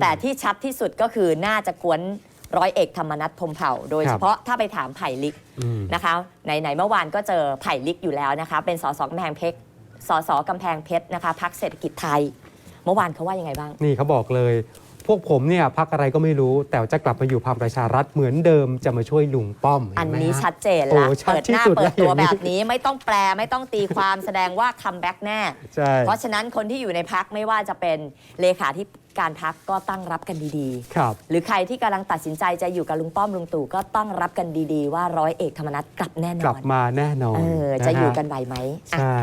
แต่ที่ชัดที่สุดก็คือน่าจะกวนร้อยเอกธรรมนัฐพรหมเผ่า โดยครัเฉบพาะถ้าไปถามไผ่ลิกอืมนะคะไหนๆเมื่อวานก็เจอไผ่ลิกอยู่แล้วนะคะ เป็นสสกำแพงเพชรสสกำแพงเพชรนะคะพักเศรษฐกิจไทย เมื่อวานเขาว่ายังไงบ้าง นี่เขาบอกเลย พวกผมเนี่ยพักอะไรก็ไม่รู้ แต่จะกลับมาอยู่พลังประชารัฐเหมือนเดิมจะมาช่วยลุงป้อมเห็อันไหมนี้ฮะชัดเจนโอ้ละชัดเปิดที่หน้าสุดเปิดตัวแล้วอย่างนี้แบบนี้ไม่ต้องแปลไม่ต้องตีความแสดงว่าคัมแบ็กแน่ใช่เพราะฉะนั้นคนที่อยู่ในพักไม่ว่าจะเป็นเลขาธิการพักก็ตั้งรับกันดีครับๆหรือใครที่กำลังตัดสินใจจะอยู่กับลุงป้อมลุงตู่ก็ต้องรับกันดีๆ ว่าร้อยเอกธรรมนัฐกลับแน่นกลัอบนมาแน่นอนเออฮจะอยู่กันไหวไหมอะใช่